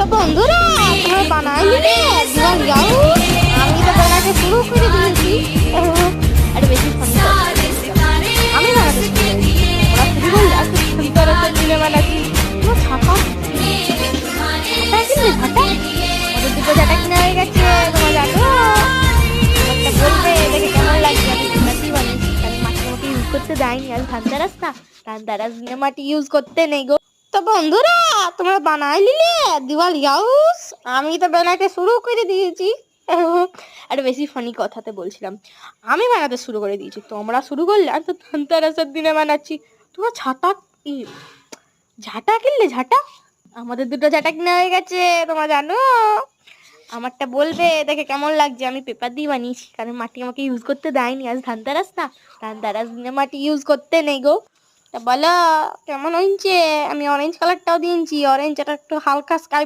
তো বন্ধুরা তোমরা বানাইলি রে যাও। আমি তো বানাতে শুরু করে দিয়েছি। আরে বেশি আমি বানাতে দিনে বানাচ্ছি। ছাপা কিনবে ছাটা ওদের দুটো ছাটা কিনে হয়ে গেছে। তোমার জানো আমারটা বলবে দেখে কেমন লাগছে? আমি মাটি বানিয়েছি আমি মাটি মাটি ইউজ করতে যাইনি। আর ধানদারাস না। ধানদারাস দিনে মাটি ইউজ করতে নেই গো। তো বন্ধুরা, তোমরা বানাই নিলে দিওয়াল হাউস? আমি তো বানাতে শুরু করে দিয়েছি। আর বেশি ফানি কথাতে বলছিলাম। আমি বানাতে শুরু করে দিয়েছি। তোমরা শুরু করলে আর তো ধনতেরাসের দিনে বানাচ্ছি। তোমরা ছাতা ঝাঁটা কিনলে ঝাঁটা? আমাদের দুটো ঝাঁটা কিনা হয়ে গেছে, তোমরা জানো? আমারটা বলবে, দেখে কেমন লাগছে? আমি পেপার দিয়ে বানিয়েছি। কারণ মাটি আমাকে ইউজ করতে দেয়নি। আজ ধানতেরাস না। ধানতেরাস দিনে মাটি ইউজ করতে নেই গো। তা বলো কেমন হয়েছে? আমি অরেঞ্জ কালারটাও দিয়েছি অরেঞ্জ এটা একটু হালকা স্কাই